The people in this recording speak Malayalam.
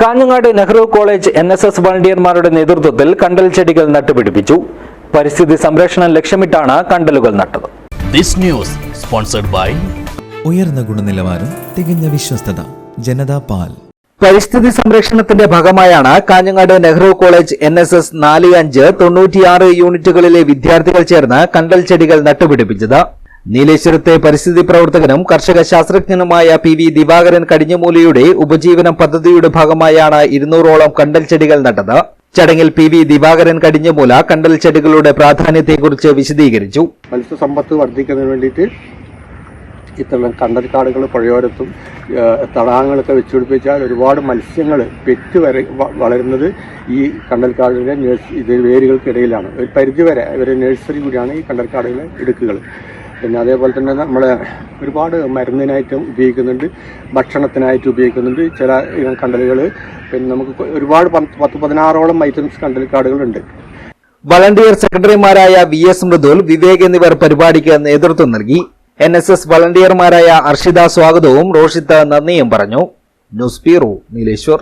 Kanhangad Nehru college N S S വളണ്ടിയർമാരുടെ നേതൃത്വത്തിൽ കണ്ടൽ ചെടികൾ നട്ടുപിടിപ്പിച്ചു. പരിസ്ഥിതി സംരക്ഷണം ലക്ഷ്യമിട്ടാണ് കണ്ടലുകൾ നട്ടത്. This news sponsored by ഉയർന്ന ഗുണനിലവാരം തികഞ്ഞ വിശ്വസ്തത ജനതാ പാൽ. പരിസ്ഥിതി സംരക്ഷണത്തിന്റെ ഭാഗമായാണ് Kanhangad Nehru college N S S നാല് അഞ്ച് തൊണ്ണൂറ്റിയാറ് യൂണിറ്റുകളിലെ വിദ്യാർത്ഥികൾ ചേർന്ന് കണ്ടൽ ചെടികൾ നട്ടുപിടിപ്പിച്ചത്. നീലേശ്വരത്തെ പരിസ്ഥിതി പ്രവർത്തകനും കർഷക ശാസ്ത്രജ്ഞനുമായ പി വി ദിവാകരൻ കടിഞ്ഞമൂലിയുടെ ഉപജീവനം പദ്ധതിയുടെ ഭാഗമായാണ് ഇരുന്നൂറോളം കണ്ടൽ ചെടികൾ നട്ടത്. ചടങ്ങിൽ പി വി ദിവാകരൻ കടിഞ്ഞമൂല കണ്ടൽ ചെടികളുടെ പ്രാധാന്യത്തെക്കുറിച്ച് വിശദീകരിച്ചു. മത്സ്യസമ്പത്ത് വർദ്ധിക്കുന്നതിന് വേണ്ടിയിട്ട് ഇത്തരം കണ്ടൽക്കാടുകൾ പുഴയോരത്തും തടാകങ്ങളൊക്കെ വെച്ചുപിടിപ്പിച്ചാൽ ഒരുപാട് മത്സ്യങ്ങൾ പെറ്റ് വരെ വളരുന്നത് ഈ കണ്ടൽക്കാടുകളുടെ ഇത് വേരുകൾക്കിടയിലാണ്. ഒരു പരിധിവരെ ഒരു നഴ്സറി കൂടിയാണ് ഈ കണ്ടൽക്കാടുകളെ ഇടുക്കുകൾ പിന്നെ അതേപോലെ തന്നെ നമ്മൾ ഒരുപാട് മരുന്നിനായിട്ടും ഉപയോഗിക്കുന്നുണ്ട് ഭക്ഷണത്തിനായിട്ട് ഉപയോഗിക്കുന്നുണ്ട്. ചില കണ്ടലുകൾ പിന്നെ നമുക്ക് ഒരുപാട് പത്ത് പതിനാറോളം ഐറ്റംസ് കണ്ടൽ കാർഡുകളുണ്ട്. വളണ്ടിയർ സെക്രട്ടറിമാരായ വി എസ് മൃദുൽ വിവേക് എന്നിവർ പരിപാടിക്ക് നേതൃത്വം നൽകി. എൻ എസ് എസ് വളണ്ടിയർമാരായ അർഷിത സ്വാഗതവും റോഷിത്ത് നന്ദിയും പറഞ്ഞു. News bureau Nileshwar.